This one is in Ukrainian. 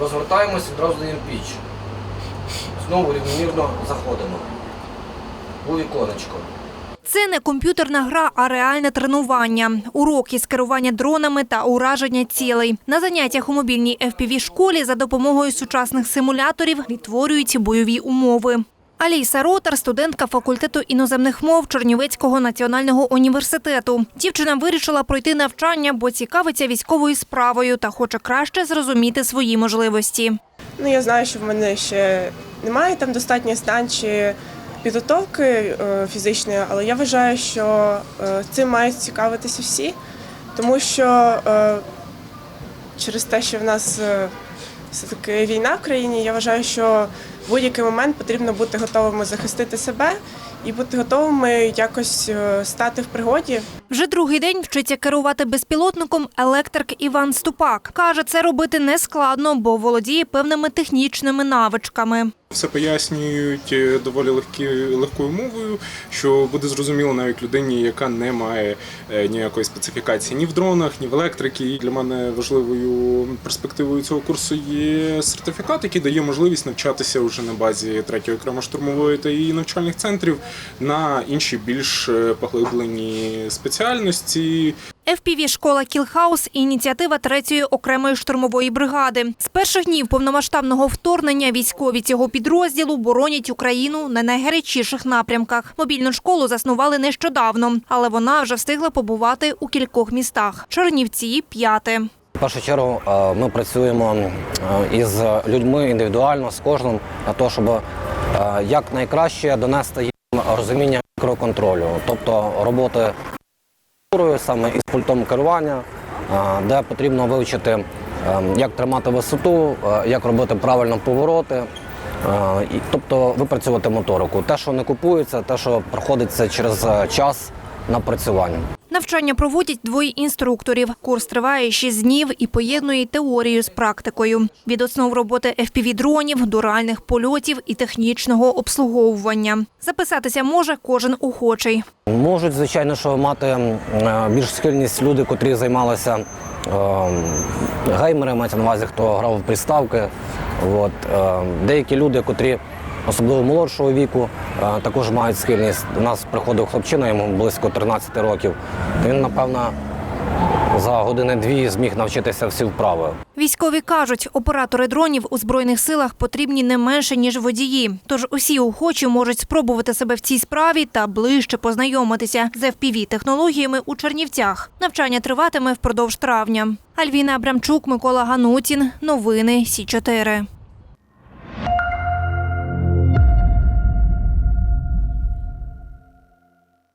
Розвертаємось, одразу даємо піч. Знову рівномірно заходимо. У віконечко. Це не комп'ютерна гра, а реальне тренування. Уроки з керування дронами та ураження цілей. На заняттях у мобільній fpv школі за допомогою сучасних симуляторів відтворюють бойові умови. Аліса Ротар, студентка факультету іноземних мов Чернівецького національного університету. Дівчина вирішила пройти навчання, бо цікавиться військовою справою та хоче краще зрозуміти свої можливості. Ну, я знаю, що в мене ще немає там достатньо знань чи підготовки е, фізичної, але я вважаю, що е, цим мають цікавитися всі, тому що е, через те, що в нас е, все-таки війна в країні, я вважаю, що в будь-який момент потрібно бути готовими захистити себе і бути готовими якось е, стати в пригоді. Вже другий день вчиться керувати безпілотником електрик Іван Ступак. Каже, це робити не складно, бо володіє певними технічними навичками. Все пояснюють е, доволі легкі, легкою мовою, що буде зрозуміло навіть людині, яка не має е, ніякої специфікації ні в дронах, ні в електриці. І Для мене важливою перспективою цього курсу є сертифікат, який дає можливість навчатися вже на базі третьої окремо штурмової та її навчальних центрів на інші більш е, поглиблені спеціальності. Fpv школа Кілхаус – ініціатива третьої окремої штурмової бригади. З перших днів повномасштабного вторгнення військові цього підрозділу боронять Україну на найгарячіших напрямках. Мобільну школу заснували нещодавно, але вона вже встигла побувати у кількох містах. Чернівці – п'яте. В першу чергу е, ми працюємо е, із людьми індивідуально, з кожним на те, щоб е, якнайкраще донести їм розуміння мікроконтролю, тобто роботи саме із пультом керування, де потрібно вивчити, е, як тримати висоту, е, як робити правильно повороти. е, Тобто випрацювати моторику. Те, що не купується, те, що проходиться через е, час напрацювання. Навчання проводять двоє інструкторів. Курс триває 6 днів і поєднує теорію з практикою. Від основ роботи FPV-дронів до реальних польотів і технічного обслуговування. Записатися може кожен охочий. Можуть, звичайно, що мати е, більш схильність люди, котрі займалися геймери, мається на увазі, хто грав в приставки. От. Е, деякі люди, котрі особливо молодшого віку, е, також мають схильність. У нас приходив хлопчина, йому близько 13 років. Він, напевно, за години-дві зміг навчитися всі вправи. Військові кажуть, оператори дронів у збройних силах потрібні не менше ніж водії. Тож усі охочі можуть спробувати себе в цій справі та ближче познайомитися з fpv технологіями у Чернівцях. Навчання триватиме впродовж травня. Альвіна Абрамчук, Микола Ганутін. Новини Сі 4